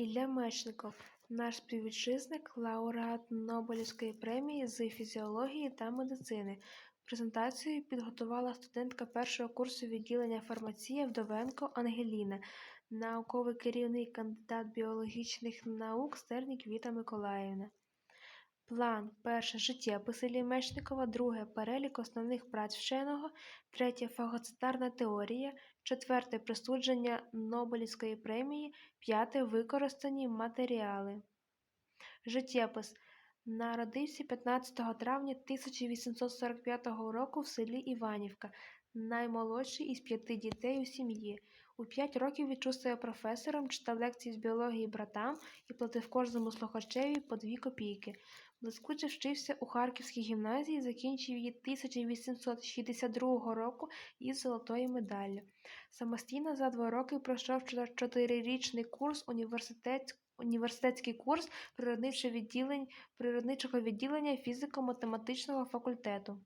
Ілля Мечников – наш співвітчизник, лауреат Нобелівської премії з фізіології та медицини. Презентацію підготувала студентка першого курсу відділення фармація Вдовенко Ангеліна, науковий керівник, кандидат біологічних наук Стернік Віта Миколаївна. План. Перше. Життєпис Іллі Мечникова. Друге. Перелік основних праць вченого. Третє. Фагоцитарна теорія. Четверте. Присудження Нобелівської премії. П'яте. Використані матеріали. Життєпис. Народився 15 травня 1845 року в селі Іванівка, наймолодший із п'яти дітей у сім'ї. У п'ять років відчув себе професором, читав лекції з біології братам і платив кожному слухачеві по дві копійки. Блискуче вчився у Харківській гімназії, закінчив її 1862 року із золотою медаллю. Самостійно за два роки пройшов чотирирічний курс університетського. університетський курс природничого відділення, фізико-математичного факультету.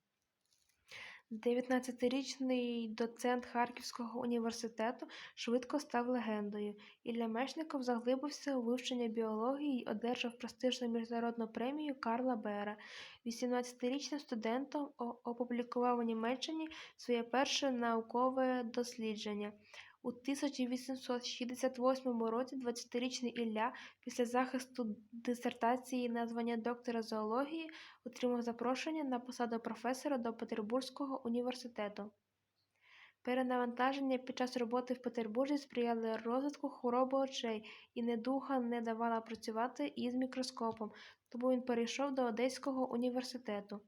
19-річний доцент Харківського університету швидко став легендою. Ілля Мешников заглибився у вивчення біології і одержав престижну міжнародну премію Карла Бера. 18-річним студентом опублікував у Німеччині своє перше наукове дослідження. У 1868 році 20-річний Ілля після захисту дисертації на звання доктора зоології отримав запрошення на посаду професора до Петербурзького університету. Перенавантаження під час роботи в Петербурзі сприяли розвитку хвороби очей і недуга не давала працювати із мікроскопом, тому він перейшов до Одеського університету.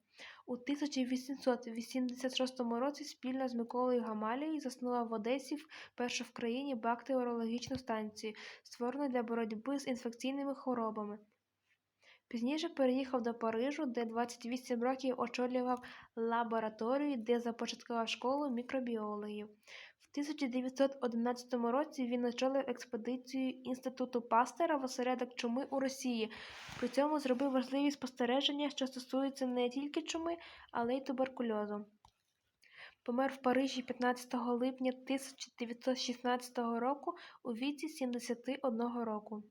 У 1886 році спільно з Миколою Гамалією заснула в Одесі першу в країні бактеріологічну станцію, створену для боротьби з інфекційними хворобами. Пізніше переїхав до Парижу, де 28 років очолював лабораторію, де започаткував школу мікробіологів. В 1911 році він очолив експедицію Інституту Пастера в осередок чуми у Росії. При цьому зробив важливі спостереження, що стосуються не тільки чуми, але й туберкульозу. Помер в Парижі 15 липня 1916 року у віці 71 року.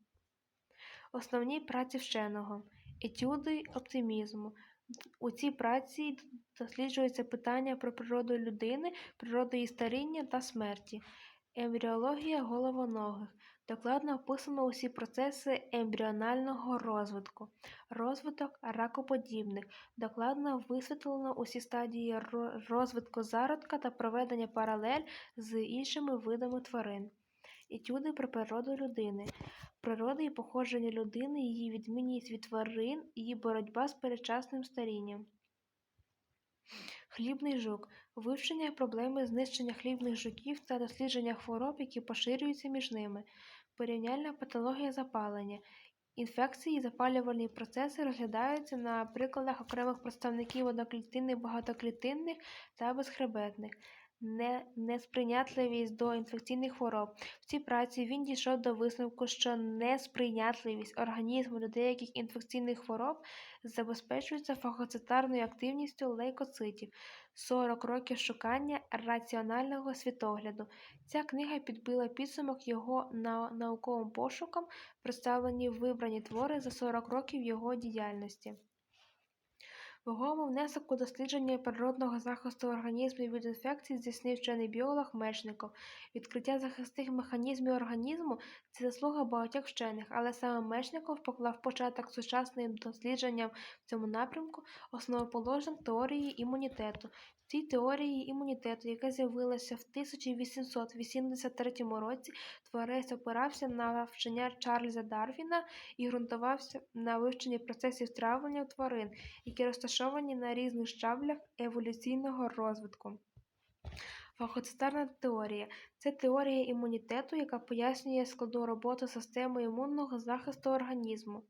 Основні праці вченого етюди оптимізму. У цій праці досліджується питання про природу людини, природу її старіння та смерті, ембріологія головоногих. Докладно описано усі процеси ембріонального розвитку, розвиток ракоподібних, докладно висвітлено усі стадії розвитку зародка та проведення паралель з іншими видами тварин. Етюди про природу людини, природа і походження людини, її відмінність від тварин, її боротьба з передчасним старінням. Хлібний жук вивчення проблеми знищення хлібних жуків та дослідження хвороб, які поширюються між ними, порівняльна патологія запалення. Інфекції і запалювальні процеси розглядаються на прикладах окремих представників одноклітинних, багатоклітинних та безхребетних несприйнятливість до інфекційних хвороб. В цій праці він дійшов до висновку, що несприйнятливість організму до деяких інфекційних хвороб забезпечується фагоцитарною активністю лейкоцитів, 40 років шукання раціонального світогляду. Ця книга підбила підсумок його науковим пошукам, представлені вибрані твори за 40 років його діяльності. Вагомий внесок у дослідження природного захисту організму від інфекцій здійснив вчений біолог Мечников. Відкриття захисних механізмів організму це заслуга багатьох вчених, але саме Мечников поклав початок сучасним дослідженням в цьому напрямку основоположник теорії імунітету. Цій теорії імунітету, яка з'явилася в 1883 році, творець опирався на вчення Чарльза Дарвіна і ґрунтувався на вивченні процесів травлення тварин, які розташовані на різних щаблях еволюційного розвитку. Фагоцитарна теорія це теорія імунітету, яка пояснює складну роботу системи імунного захисту організму.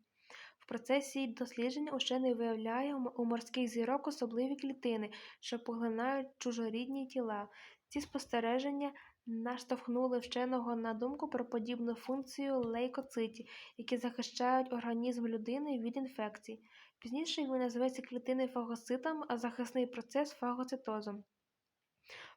В процесі дослідження учений виявляє у морських зірок особливі клітини, що поглинають чужорідні тіла. Ці спостереження наштовхнули вченого на думку про подібну функцію лейкоцитів, які захищають організм людини від інфекцій. Пізніше він називається клітини фагоцитами, а захисний процес фагоцитозом.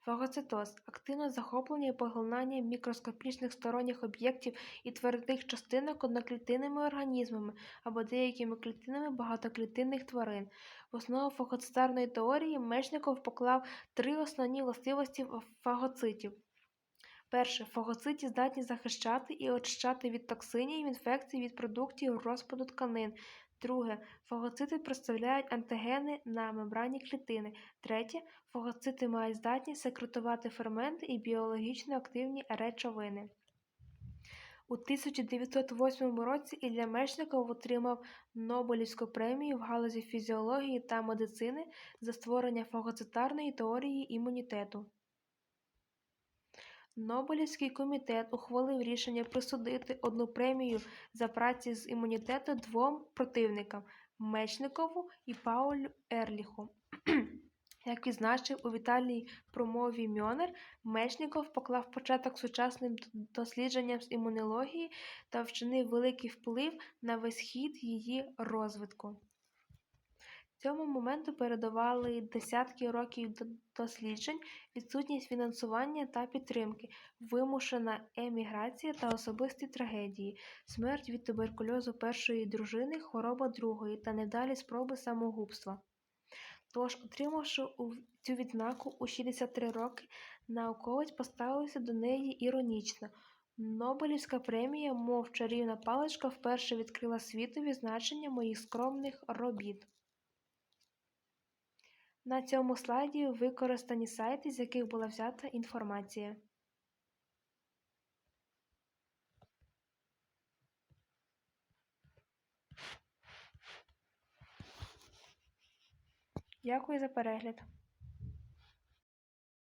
Фагоцитоз активне захоплення і поглинання мікроскопічних сторонніх об'єктів і твердих частинок одноклітинними організмами або деякими клітинами багатоклітинних тварин. В основу фагоцитарної теорії Мечников поклав три основні властивості фагоцитів. Перше, фагоциті здатні захищати і очищати від токсинів, інфекцій від продуктів розпаду тканин. Друге, фагоцити представляють антигени на мембрані клітини. Третє, фагоцити мають здатність секретувати ферменти і біологічно активні речовини. У 1908 році Ілля Мечников отримав Нобелівську премію в галузі фізіології та медицини за створення фагоцитарної теорії імунітету. Нобелівський комітет ухвалив рішення присудити одну премію за праці з імунітету двом противникам Мечникову і Паулю Ерліху. Як відзначив у вітальній промові Мьонер, Мечников поклав початок сучасним дослідженням з імунології та вчинив великий вплив на весь хід її розвитку. Цьому моменту передавали десятки років досліджень, відсутність фінансування та підтримки, вимушена еміграція та особисті трагедії, смерть від туберкульозу першої дружини, хвороба другої та невдалі спроби самогубства. Тож, отримавши цю відзнаку у 63 роки, науковець поставився до неї іронічно. Нобелівська премія, мов чарівна паличка, вперше відкрила світові значення моїх скромних робіт. На цьому слайді використані сайти, з яких була взята інформація. Дякую за перегляд.